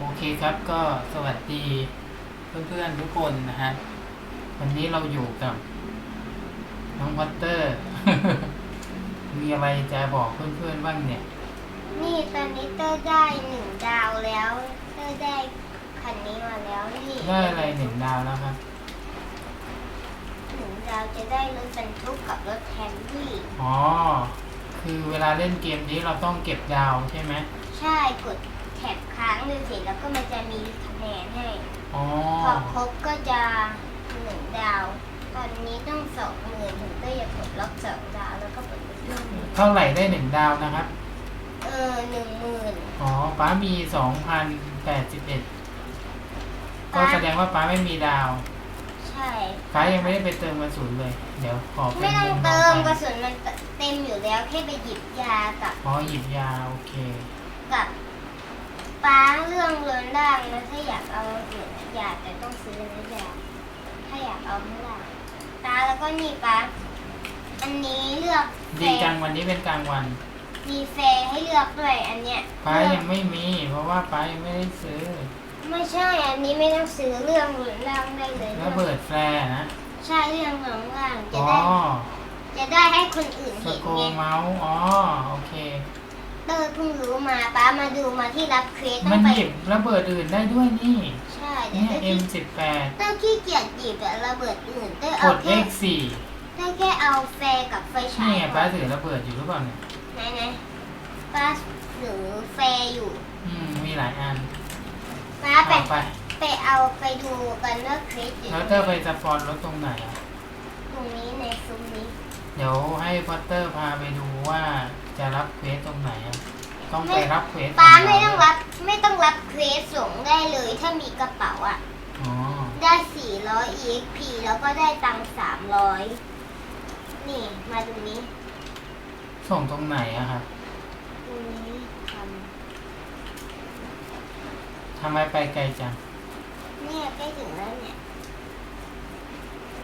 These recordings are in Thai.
โอเคครับก็สวัสดีเพื่อนๆทุกคนนะฮะ วันนี้เราอยู่กับ น้องพัตเตอร์ มีอะไรจะบอกเพื่อนๆบ้างเนี่ย นี่ตอนนี้เตอร์ได้หนึ่งดาวแล้วเตอร์ได้คันนี้มาแล้วนี่ได้อะไรหนึ่งดาวแล้วครับหนึ่งดาวจะได้รถบรรทุกกับรถแทนที่อ๋อ คือเวลาเล่นเกมนี้เราต้องเก็บดาวใช่ไหมใช่กดแถบ ค้างดูสิแล้วก็มันจะมีคะแนนให้ อ๋อ พอครบก็จะหนึ่งดาว ตอนนี้ต้องสองหมื่นถึงเตอร์จะกดล็อกสองดาวแล้วก็กดเพิ่มเท่าไหร่ได้หนึ่งดาวนะครับ เออหนึ่งหมื่นอ๋อป้ามีสองพันแปดสิบเอ็ดก็แสดงว่าป้าไม่มีดาวใช่ ป้ายังไม่ได้ไปเติมกระสุนเลย เดี๋ยวขอเป็นไม่ต้องงินเติมไปกระสุนมันเต็มอยู่แล้วแค่ไปหยิบยากับ อ๋อหยิบยาโอเค กับ ป้าเรื่องเรือนร่างนะถ้าอยากเอาอื่นอยากแต่ต้องซื้อนะอยากถ้าอยากเอาไม่ได้ตาแล้วก็นี่ป้าอันนี้เลือกแฟดีจังร์วันนี้เป็นกลางวันมีแฟร์ให้เลือกด้วยอันเนี้ยป้าเลือกยังไม่มี เพราะว่าป้ายังไม่ได้ซื้อไม่ใช่อันนี้ไม่ต้องซื้อเรื่องเรือนร่างได้เลยระเบิดแฟร์นะใช่เรื่องเรือนร่างจะอ๋อได้จะได้ให้คนอื่นสเห็นโกไงเมาส์อ๋อโอเค เตอร์เพิ่งรู้มาป้ามาดูมาที่รับเควสต้มัอนงไป หยิบระเบิดอื่นได้ด้วยนี่ ใช่แต่เนี่ย เตอร์ขี้ M18 เตอร์ขี้เกียจหยิบแต่ระเบิดอื่นเตอร์กเอาด แค่ X4 ได้แค่เอาแฟร์กับไฟฉานี่ยไงป้าถือระเบิดอยู่หรือเปล่าเนี่ยไหนไหนป้าหรือแฟร์อยู่อืมมีหลายอันป้าไปเอาไปไปเอาไปดูกันว่าครสอยู่แล้วเตอร์ไปสปอนรถตรงไหนอะตรงนี้ในซุ้มนี้ เดี๋ยวให้พอตเตอร์พาไปดูว่า จะรับเควสตรงไหนอะต้องไปรับเควสป้าขไม่เรต้องรับไม่ต้องรับเควสส่งได้เลยถ้ามีกระเป๋าอะ อ๋อ ได้400 EXP แล้วก็ได้ตังค์300 นี่มาดูนี้ส่งตรงไหนอะครับตรงนี้ททำไมไปไกลจังำเนี่ยใกล้ถึงแล้วเนี่ย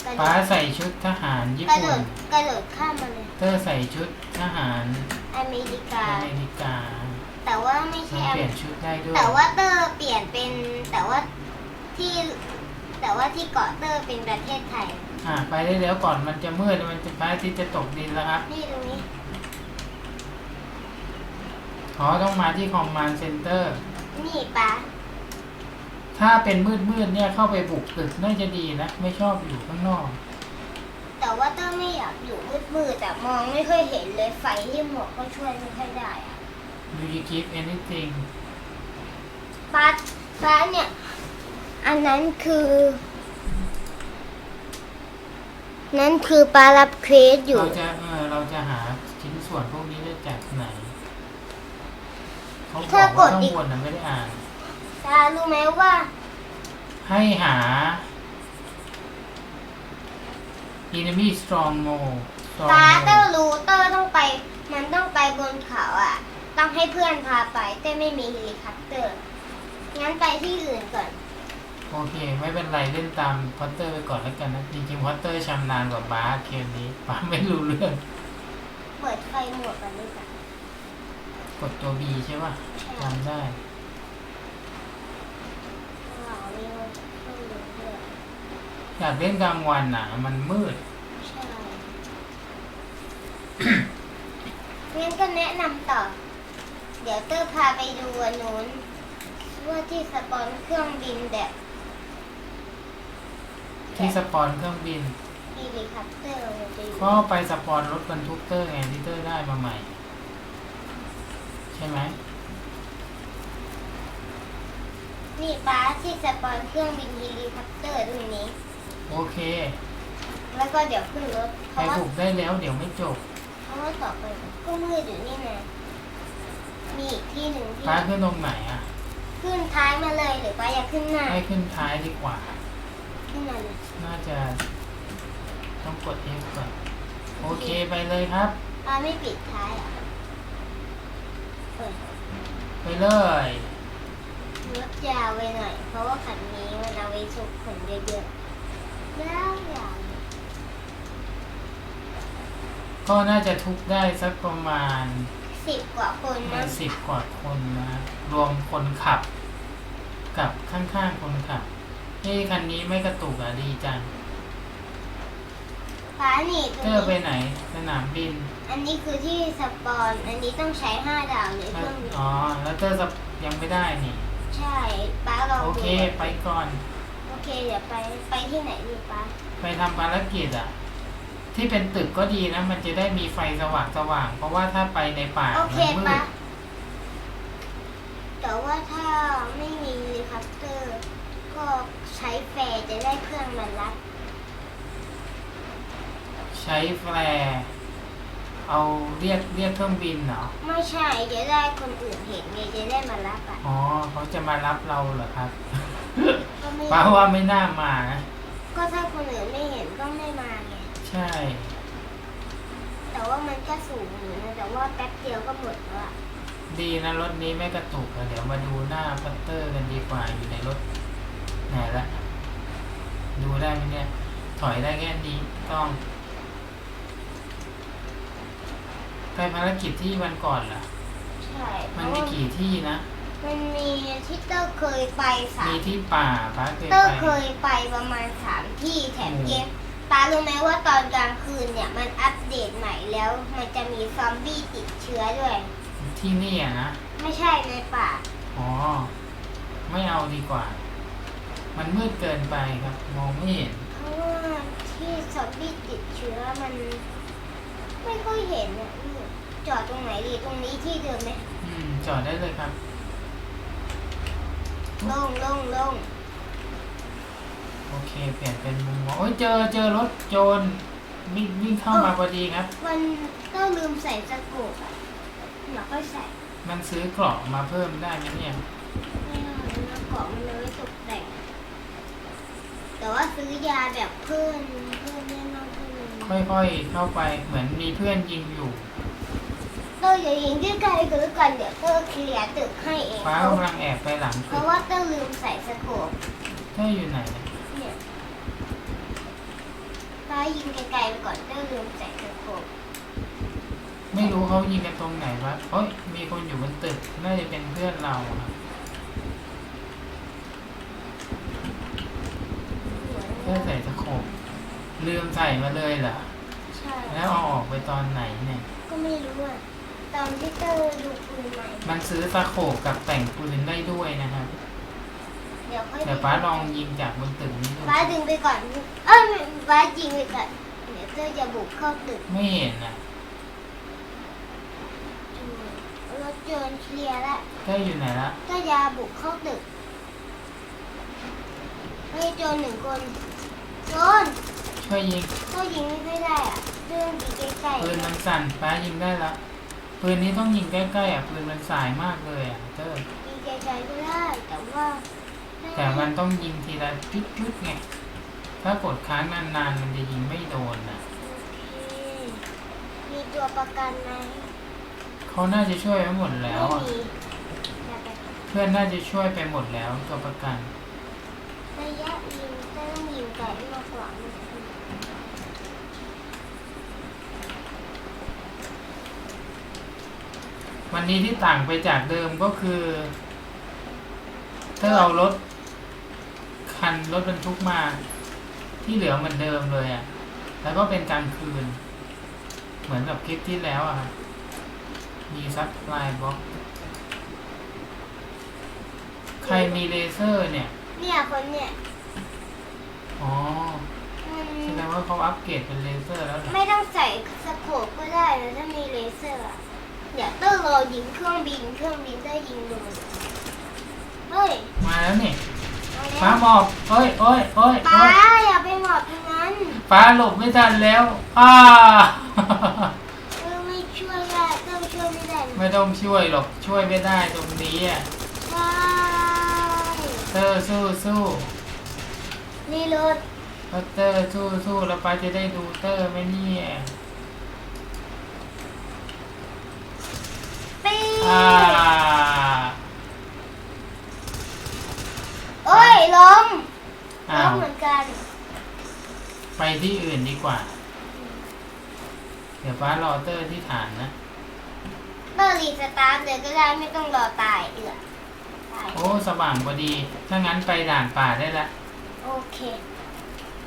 กระโดป้าดใส่ชุดทหารญี่กระโดปุ่นดกระโดดข้ามมาเลยเตอร์ใส่ชุดทหาร อเมริกา อเมริกาแต่ว่าไม่มัใช่นอเปเมลี่ยนชุดได้ด้วยแต่ว่าเตอร์เปลี่ยนเป็นแต่ว่าที่ แต่ว่าที่เกาะเตอร์เป็นประเทศไทย อ่าไปได้แล้วก่อนมันจะมืดมันจะพระอาทิตย์จะตกดินแล้วครับนี่ตรงนี้ อ๋อต้องมาที่คอมมานด์เซ็นเตอร์ นี่ป้าถ้าเป็นมืดมืดๆเนี่ยเข้าไปบุกตึกน่าจะดีนะ ไม่ชอบอยู่ข้างนอก แต่ว่าเตอร์ไม่อยากอยู่มืดๆแต่มองไม่ค่อยเห็นเลยไฟที่หมวกก็ช่วยไม่ค่อยได้อะ Do you give anything ป้าป้าเนี่ย อันนั้นคือ นั่นคือป้ารับเควสอยู่ เราจะเออเราจะหาชิ้นส่วนพวกนี้ได้จากไหนเขาบอกว่าข้างบนนะไม่ได้อ่าน ตารู้ไหมว่า ให้หา enemy strong mo ป้าเตอร์รู้เตอร์ต้องไป มันต้องไปบนเขาอะ ต้องให้เพื่อนพาไปแต่ไม่มีเฮลิคอปเตอร์ งั้นไปที่อื่นก่อน โอเค ไม่เป็นไร เล่นตามพอตเตอร์ไปก่อนแล้วกันนะ จริงๆพอตเตอร์ชำนาญกว่าบาสเกมนี้บาสไม่รู้เรื่อง เปิดไฟหมวกกันด้วยกันกดตัว B ใช่ป่ะจำได้ เราไม่รู้ไม่รู้เรื่อง อยากเล่นกลางวันน่ะ มันมืด ใช่งั้นก็แนะนำต่อ เดี๋ยวเตอร์พาไปดูอันนู้นว่าที่สปอนเครื่องบินแบบที่สปอนเครื่องบิน เฮลิคอปเตอร์มันจะอยู่ก็ไปสปอนรถบรรทุกเตอร์ไงที่เตอร์ได้มาใหม่ ใช่ไหมนี่ป้าที่สปอนเครื่องบินเฮลิคอปเตอร์ตรงนี้ โอเคแล้วก็เดี๋ยวขึ้นรถเพไปราะว่าบุกได้แล้ว เดี๋ยวไม่จบเพราะว่าต่อไปก็มืดอยู่นี่นะมีอีกที่หนึ่งที่ป้าขึ้นตรงไหนอะ ขึ้นท้ายมาเลยหรือป้าอยากขึ้นหน้าให้ขึ้นท้ายดีกว่า ขึ้นมาเลยน่าจะต้องกด F ก่อน โอเคไปเลยครับป้าไม่ปิดท้ายเหรอะเปิดไปเลย รถยาวไปหน่อย เพราะว่าคันนี้มันเอาไว้ชุกขนเยอะๆยาวยาว ก็น่าจะทุกได้สักประมาณสิบกว่าคนนะสิบกว่าคนนะ รวมคนขับ กับข้างๆคนขับเอ้คันนี้ไม่กระตุกอะดีจังป้านี่ตรเตงอร์ไปนี้ไหน สนามบิน อันนี้คือที่สปอน อันนี้ต้องใช้ห้าดาวเลยเครื่องบินอ๋อ แล้วเตอร์จะยังไม่ได้นี่ ใช่ป้าลองโอดูเค ไปก่อนโอ เคเดี๋ยวไปไปที่ไหนดีป้าไปทำภารกิจอะ ที่เป็นตึกก็ดีนะ มันจะได้มีไฟสว่างสว่างๆเพราะว่าถ้าไปในป่าโอเคมันมืป้าดแต่ว่าถ้าไม่มีเฮลิคอปเตอร์ ก็ใช้แฟร์จะได้เครื่องมันรับ ใช้แฟร์เอาเรียกเรียกเครื่องบินเหรอไม่ใช่จะได้คนอื่นเห็นไงจะได้มารับอะอ๋อเขาจะมารับเราเหรอครับก็ไม่ ป้าว่าไม่น่ามานะก็ถ้าคนอื่นไม่เห็นก็ไม่มาไงใช่ แต่ว่ามันก็สูงอยู่นะแต่ว่าแป๊บเดียวก็หมดแล้วอะดีนะรถนี้ไม่กระตุกอะเดี๋ยวมาดูหน้าพัตเตอร์กันดีกว่าอยู่ในรถไหนละดูได้ไหมเนี่ย ถอยได้แค่นี้ต้องไปภารกิจที่วันก่อนล่ะใช่เพมันราะมีว่ากี่ที่นะ มันมีที่เตอร์เคยไปสามีมที่ป่าป้าเคยเตอไปร์เคยไปประมาณสามที่แถมอืมเกมตารู้ไหมว่าตอนกลางคืนเนี่ยมันอัปเดตใหม่แล้ว มันจะมีซอมบี้ติดเชื้อด้วย ที่นี่อะนะ ไม่ใช่ในป่า อ๋อ ไม่เอาดีกว่า มันมืดเกินไปครับ มองไม่เห็น เพราะว่าที่ซอมบี้ติดเชื้อมันไม่ค่อยเห็นเนี่ยนี่จอดตรงไหนดีตรงนี้ที่เดิมไหมอืม จอดได้เลยครับโล่งโล่งโล่งโอเค เปลี่ยนเป็นมุมมองโอ้ยเจอเจอรถโจรวิ่งวิ่งเข้ามาพอดีครับ มันต้องลืมใส่สกูปอะเดี๋ยวค่อยใส่มันซื้อกล่องมาเพิ่มได้ไหมเนี่ย ไม่เอาแล้วกล่องมันเลยไว้ตกแต่ง แต่ว่าซื้อยาแบบเพิ่มเพิ่มแน่นอนเพิ่มค่อยๆเข้าไปเหมือนมีเพื่อนยิงอยู่ เตอร์อย่ายิงใกล้ๆกันแล้วกันเดี๋ยวเตอร์เคลียร์ตึกให้เอง ฟ้ากำลังแอบไปหลังเพตึราะกว่าเตอร์ลืมใส่สกูปเธออยู่ไหนนะเนี่ยฟ้ายิงไกลๆไปก่อนเตอร์ลืมใส่สกูปไม่รู้เขายิงกันตรงไหนวะเฮ้ยมีคนอยู่บนตึกน่าจะเป็นเพื่อนเราครับเพื่อใส่ตะโขบลืมใส่มาเลยเหรอใช่ แล้วเอาออกไปตอนไหนเนี่ยก็ไม่รู้อะ ตอนที่เตอร์ดูปืนใหม่มันซื้อตะโขบกับแต่งปืนได้ด้วยนะครับเดี๋ยวค่อยเดี๋ยวป้าลองยิงจากบนตึกนี้ดูฟ้าดึงไปก่อนเอ้ยฟ้ายิงไปก่อนเดี๋ยวเตอร์จะบุกเข้าตึกไม่เห็นอะอืมรถโจรเคลียร์แล้วเธออยู่ไหนละเตอร์จะบุกเข้าตึกเฮ้ยโจรหนึ่งคนโจรช่วยยิงก็ยิงไม่ค่อยได้อะเรื่องดีใกล้ปืนมันสั่นป้ายิงได้ละ ปืนนี้ต้องยิงใกล้ๆอะปืนมันสายมากเลยอะเธอๆดีไกลๆก็ได้แต่ว่าแต่มันต้องยิงทีละจุดๆไง ถ้ากดค้างนานๆ มันจะยิงไม่โดนนะโอเคมีตัวประกันไหมเขาน่าจะช่วยไว้หมดแล้วไม่อะมีแต่ไปเพื่อนน่าจะช่วยไปหมดแล้วตัวประกันระยะยิงต้องยิงไกลมากกว่า วันนี้ที่ต่างไปจากเดิมก็คือเธอเอารถ คันรถบรรทุกมา ที่เหลือเหมือนเดิมเลยอะ แล้วก็เป็นกลางคืน เหมือนกับคลิปที่แล้วอะครับมีซับไลน์บล็อกใครมีเลเซอร์เนี่ย เนี่ยคนเนี่ย อ๋อมันแสดงว่าเขาอัปเกรดเป็นเลเซอร์แล้วเหรอไม่ต้องใส่สโคปก็ได้นะถ้ามีเลเซอร์อะ เดี๋ยวต้องรอยิงเครื่องบินเครื่องบินได้ยิงโดนเฮ้ยมาแล้วนี่มาฟ้าแล้วหมอบเอ้ยเอ้ยเอ้ยป้าเอ้ยอย่าไปหมอบตรงนั้นฟ้าหลบไม่ทันแล้วอ้าเออไม่ช่วยได้ต้องช่วยไม่ได้ไม่ต้องช่วยหรอกช่วยไม่ได้ตรงนี้อะใช่เตอร์สู้สู้นี่รถพัตเตอร์สู้สู้แล้วป้าจะได้ดูเตอร์ไหมเนี่ย ปี อ่าโอ้ยล้มอ้าล้มวเหมือนกัน ไปที่อื่นดีกว่า เดี๋ยวป้ารอเตอร์ที่ฐานนะเตอร์รีสตาร์ทเลยก็ได้ไม่ต้องรอตายเอือได้โอ้สว่างพอดี ถ้างั้นไปด่านป่าได้ละโอเค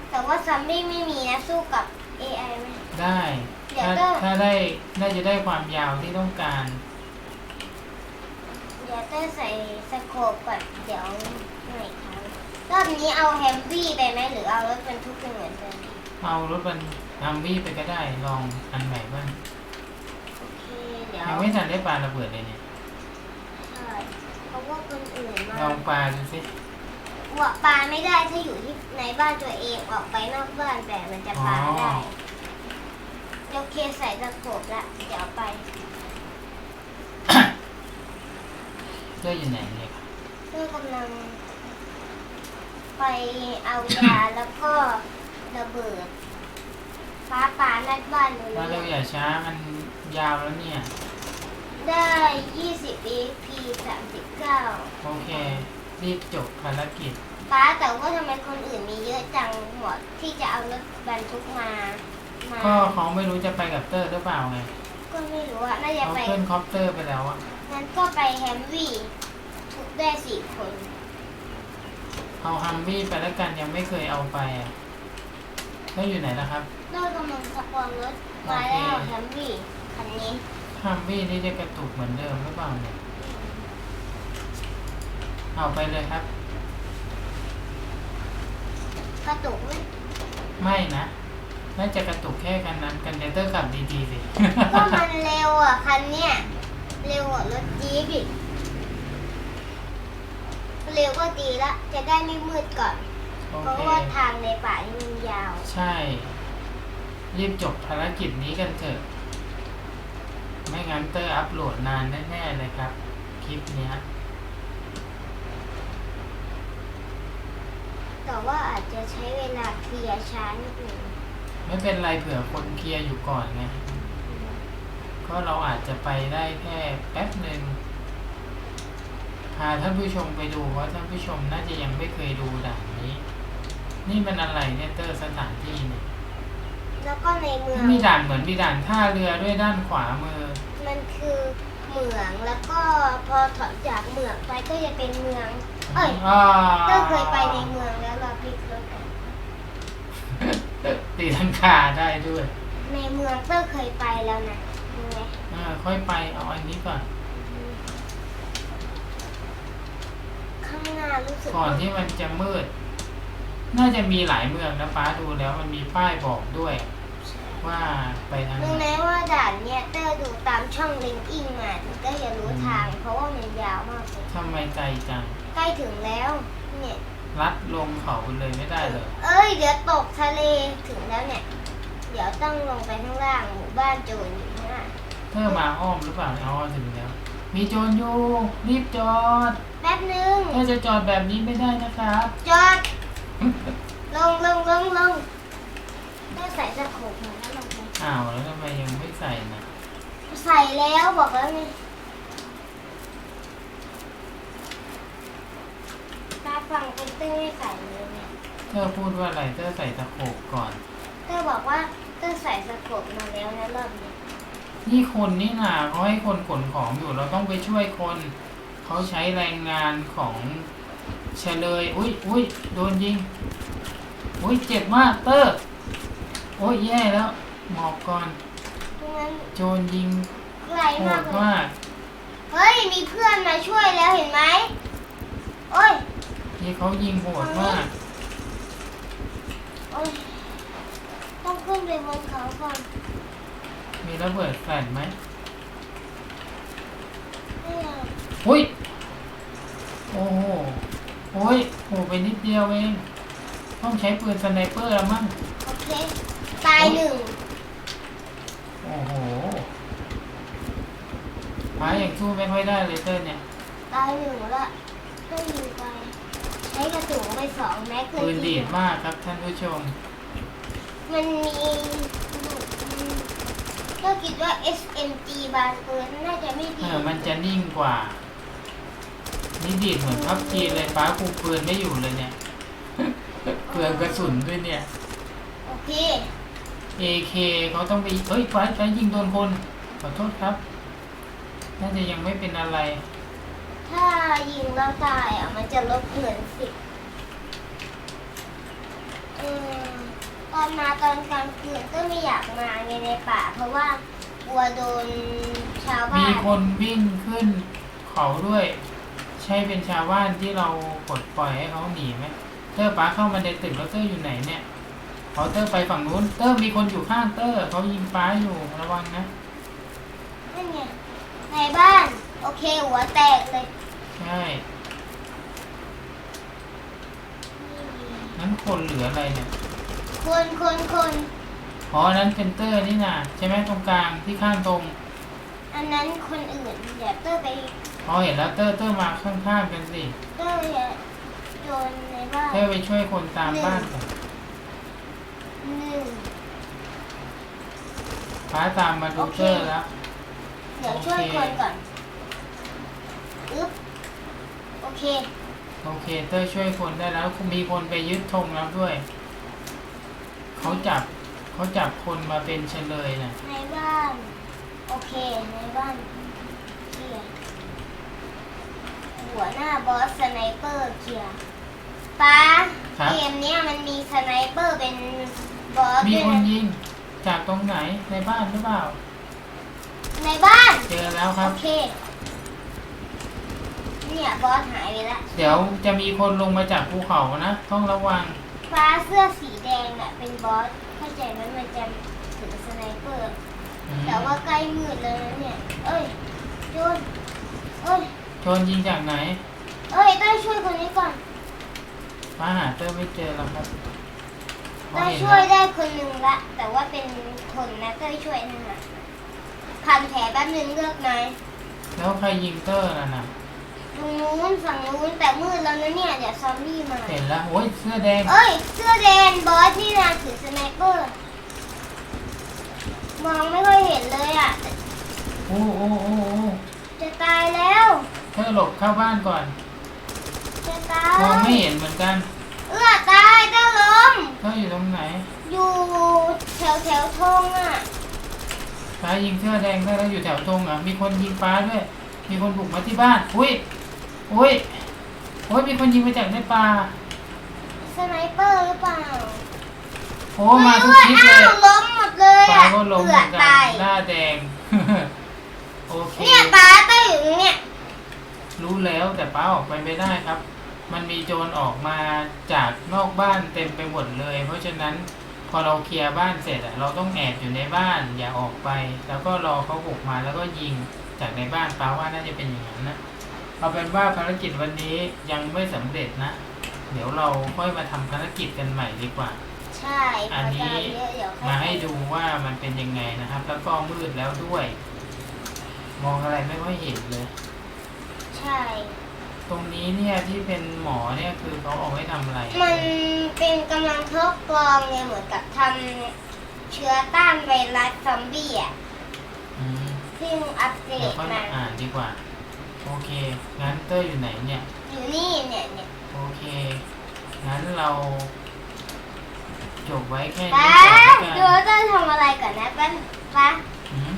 แต่ว่าซัมบี้ไม่มีนะ สู้กับ AI ไหมได้ เดี๋ยวถ้าก็ถ้าได้น่าจะได้ความยาวที่ต้องการ เดี๋ยวเต้ยใส่สโคปก่อนเดี๋ยวหน่อยครั้งรอบนี้เอาแฮมวี่ไปไหมหรือเอารถบรรทุกไปเหมือนเดิมเอารถบรรทัมวี่ไปก็ได้ลองอันใหม่บ้างโอเคเดี๋ยวยังไม่ทันได้ปาระเบิดเลยเนี่ยใช่เพราะว่าคนอื่นมาลองปาดูสิหัวปลาไม่ได้ถ้าอยู่ที่ในบ้านตัวเองออกไปนอกบ้านแต่มันจะปลาได้โอเคใส่สโคปละเดี๋ยวไป เจ้าอยู่ไหนเนี่ยครับเพื่อกำลัง ไปเอายา แล้วก็ระเบิดฟ้าป่านัดบ้านหนูมาเลเร็วยอย่าช้ามันยาวแล้วเนี่ย ได้20 EP 39โอเค รีบจบภารกิจ ฟ้าแต่ว่าทำไมคนอื่นมีเยอะจังหมดที่จะเอารถบรรทุกมา มาก็เขาไม่รู้จะไปกับเตอร์หรือเปล่าไงก็ไม่รู้อะน่าจะเขาไป ขึ้นคอปเตอร์ไปแล้วอะ งั้นก็ไปแฮมวี่ทุกได้สี่คน เอาฮัมวี่ไปแล้วกันยังไม่เคยเอาไปอะแล้วอยู่ไหนนะครับเรากำลังสปอนรถมาแล้วแฮมวี่คันนี้ ฮัมวี่นี่จะกระตุกเหมือนเดิมหรือเปล่าเนี่ยเอาไปเลยครับ กระตุกไหมไม่นะน่าจะกระตุกแค่กันนั้นกันเดเตอร์ขับดีๆสิ ก็มันเร็วอะคันเนี้ย เร็วกว่ารถจี๊ปอีกเร็วก็ดีละ จะได้ไม่มืดก่อน โอเพราะเค ว่าทางในป่านี่มันยาว ใช่ รีบจบภารกิจนี้กันเถอะ ไม่งั้นเตอร์อัพโหลดนานแน่ๆเลยครับ คลิปเนี้ย แต่ว่าอาจจะใช้เวลาเคลียร์ช้านิดหนึ่งไม่เป็นไรเผื่อคนเคลียร์อยู่ก่อนไง ก็เราอาจจะไปได้แค่แป๊บหนึ่งพาท่านผู้ชมไปดูเพราะท่านผู้ชมน่าจะยังไม่เคยดูด่านนี้ นี่มันอะไรเนี่ยเตอร์สถานที่เนี่ยแล้วก็ในเมือง มีด่านเหมือนมีด่านท่าเรือด้วยด้านขวามือ มันคือเหมืองแล้วก็พอถอนจากเหมืองไปก็จะเป็นเมือง เอ้ยอ่าก็เคยไปในเมืองแล้วเราพลิกรถกัน ตีลังคาได้ด้วย ในเมืองเตอร์เคยไปแล้วนะรู้ไหมอ่า ค่อยไปเอาอันนี้ก่อน ข้างหน้ารู้สึกก่อนที่มันจะมืด น่าจะมีหลายเมืองนะฟ้าดูแล้วมันมีป้ายบอกด้วย ว่าไปทางรู้ไหไหมนว่าด่านเนี้ยเตอร์ดูตามช่องลิงอิงมาถึงก็จะรู้ทาง เพราะว่ามันยาวมากเลยทำไมไกลจัง ใกล้ถึงแล้ว เนี่ย ลัดลงเขาไปเลยไม่ได้เลย เอ้ย เดี๋ยวตกทะเลถึงแล้วเนี่ย เดี๋ยวต้องลงไปข้างล่างหมู่บ้านโจรอยู่ ข้างล่างเธอมาอ้อมหรือเปล่าอ๋อถึงแล้ว มีโจรอยู่รีบจอดแป๊บนึง เธอจะจอดแบบนี้ไม่ได้นะครับจอด ลงลงลงลงต้องใส่สะโขกมาแล้วลงไปอ้าวแล้วทำไมยังไม่ใส่นะใส่แล้วบอกแล้วไงตาฟังเป็นเต้ไม่ใส่เลยเนี่ยเธอพูดว่าอะไรเธอใส่ตะโขบก่อนเต้บอกว่าเต้ใส่สะโขกมาแล้วนะรอบนี้ นี่คนนี่นาเขาให้คนขนของอยู่ เราต้องไปช่วยคน เขาใช้แรงงานของเฉลย อุ้ยอุ้ยโดนยิง อุ้ยเจ็บมากเตอร์ โอ้ยแย่แล้วหมอบก่อนตรงนั้นโจรยิงไกลโหมากดเลยมากเฮ้ย มีเพื่อนมาช่วยแล้วเห็นไหมโอ้ย นี่เขายิงโหดมากโอ้ย ต้องขึ้นไปบนเขาก่อน มีระเบิดแฟลชไหมไม่เอาอุ้ย โอ้โหโอ้ยโหไปนิดเดียวเอง ต้องใช้ปืนสไนเปอร์แล้วมั้ง โอเค ตายหนึ่ง โอ้โหหาอย่างสู้ไม่ค่อยได้เลยเต้นเนี่ย ตายหนึ่งละต้องยิงไป ใช้กระสุนไปสองแม็กเลยปืนดีทีดมากครับท่านผู้ชม มันมี ก็คิดว่า SMG บานปืนน่าจะไม่เอดีอมันจะนิ่งกว่า นี่ดีดเหมือนพับจีเลยฟ้าคุมปืนไม่อยู่เลยเนี่ย เปลืองกระสุนด้วยเนี่ย โอเค AK เขาต้องไปเฮ้ยฟ้าฟ้ายิงโดนคน ขอโทษครับ น่าจะยังไม่เป็นอะไร ถ้ายิงแล้วตายอะมันจะลบเหมือนสิบอืม ตอนมาตอนกลางคืนก็ไม่อยากมาไงในป่า เพราะว่ากลัวโดนชาวบ้ามีนคนวิ่งขึ้นเขาด้วย ใช่เป็นชาวบ้านที่เราปลดปล่อยให้เขาหนีไหมเตอร์ป้าเข้ามาในตึกแล้วเตอร์อยู่ไหนเนี่ยเขาเตอร์ไปฝั่งนู้น เตอร์มีคนอยู่ข้างเตอร์เขายิงป้าอยู่ระวังนะนั่นไงในบ้าน โอเคหัวแตกเลยใช่นั้นคนเหลืออะไรเนี่ย คนคนคนอ๋ออันนั้นเป็นเตอร์นี่นะใช่ไหมตรงกลางที่ข้างตรง อันนั้นคนอื่นเดี๋ยวเตอร์ไปพอเห็นแล้วเตอร์เตอร์มาข้างๆกันสิเตอร์อย่าโดนในบ้านเตอร์ไปช่วยคนตามบ้านก่อนหนึ่งป้าตามมาดูเตอร์แล้ว เดี๋ยวช่วยคนก่อนอึ๊บโอเค โอเคเตอร์ช่วยคนได้แล้วมีคนไปยึดธงแล้วด้วย เขาจับเขาจับคนมาเป็นเฉลยนะในบ้าน โอเค ในบ้านเคลียร์หัวหน้าบอสสไนเปอร์เคลียร์ป้าครับเกมเนี้ยมันมีสไนเปอร์เป็นบอสมีด้วยคนนะยิงจากตรงไหนในบ้านหรือเปล่า ในบ้าน เจอแล้วคโอรับเค เนี่ยบอสหายไปแล้ว เดี๋ยวจะมีคนลงมาจากภูเขานะ ต้องระวัง ฟ้าเสื้อสีแดงน่ะเป็นบอสเข้าใจไหมมันจะถือสไนเปอร์อืมแต่ว่าใกล้มืดแล้วนะเนี่ย เอ้ยโจนเอ้ยชนยิงจากไหน เอ้ยต้องช่วยคนนี้ก่อนมาหาเตอร์ไม่เจอแล้วครับพอต้องเห็นช่วยแล้วได้คนหนึ่งละ แต่ว่าเป็นคนนะต้องช่วยนะฮะพันแผลแป๊บนึงเลือกหน่อยแล้วใครยิงเตอร์น่ะนะ ตรงนู้นฝั่งนู้นแต่มืดแล้วนะเนี่ยเดี๋ยวซอมบี้มา เห็นแล้วโอ้ยเสื้อแดงเอ้ยเสื้อแดงบอสนี่นะถือสไนเปอร์มองไม่ค่อยเห็นเลยอะ โอ้โอ้โอ้โอ้จะตายแล้ว เธอหลบเข้าบ้านก่อนจะตาย มองไม่เห็นเหมือนกันเอื้อตายเจ้าลมเธออยู่ตรงไหนอยู่แถวแถวๆธงอะฟ้ายิงเสื้อแดงได้แล้วอยู่แถวตรงอะมีคนยิงฟ้าด้วยมีคนบุกมาที่บ้านอุ้ย อุ้ย โอ้ยมีคนยิงมาจากในป่า สไนเปอร์หรือเปล่าโอ้มาทุกทิศเลอ้าวยล้มหมดเลยฟ้าอะก็ลงเอืเหอมือนกัตานยหน้าแดง โอเค เนี่ยตาเต้าอยู่ตรงเนี่ยรู้แล้วแต่ป้าออกไปไม่ได้ครับ มันมีโจรออกมาจากนอกบ้านเต็มไปหมดเลย เพราะฉะนั้นพอเราเคลียร์บ้านเสร็จอะเราต้องแอบอยู่ในบ้านอย่าออกไป แล้วก็รอเขาบุกมาแล้วก็ยิงจากในบ้านป้าว่าน่าจะเป็นอย่างนั้นนะ เอาเป็นว่าภารกิจวันนี้ยังไม่สำเร็จนะ เดี๋ยวเราค่อยมาทำภารกิจกันใหม่ดีกว่า ใช่อันนี้ พอตาเยอะเดี๋ยวค่อยมาให้ดูว่ามันเป็นยังไงนะครับ แล้วก็มืดแล้วด้วย มองอะไรไม่ค่อยเห็นเลย ใช่ ตรงนี้เนี่ยที่เป็นหมอเนี่ยคือเขาเอาไว้ทำอะไรมันเป็นกำลังทดลองไงเหมือนกับทำเชื้อต้านไวรัสซอมบี้อะอืมซึ่งอัปเกรเดี๋ยวดค่อยมามาอ่านดีกว่า โอเค งั้นเตอร์อยู่ไหนเนี่ย อยู่นี่เนี่ยเนี่ยโอเค งั้นเราจบไว้แค่ป้านี้ก่อนดูแล้วกันว่าจะทำอะไรก่อนนะป้าป้าอืม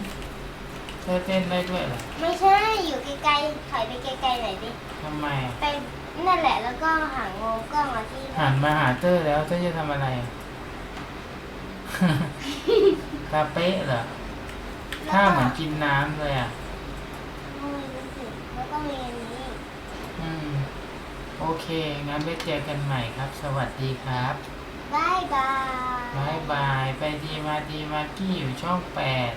เตอร์เต้นได้ด้วยเหรอไม่ใช่อยู่ไกลๆถอยไปไกลๆหน่อยดิทำไมอะไปนั่นแหละแล้วก็หางงกล้องมาที่หันมาหาเตอร์แล้วเตอร์จะทำอะไรอะตาเป๊ะเหรอแล้วถ้าก็เหมือนกินน้ำเลยอะ ไม่รู้ สึกแล้วก็มีอันนี้ อืม โอเค งั้นไว้เจอกันใหม่ครับ สวัสดีครับ บายบาย บายบาย ไปดีมาดีมากี้อยู่ช่องแปด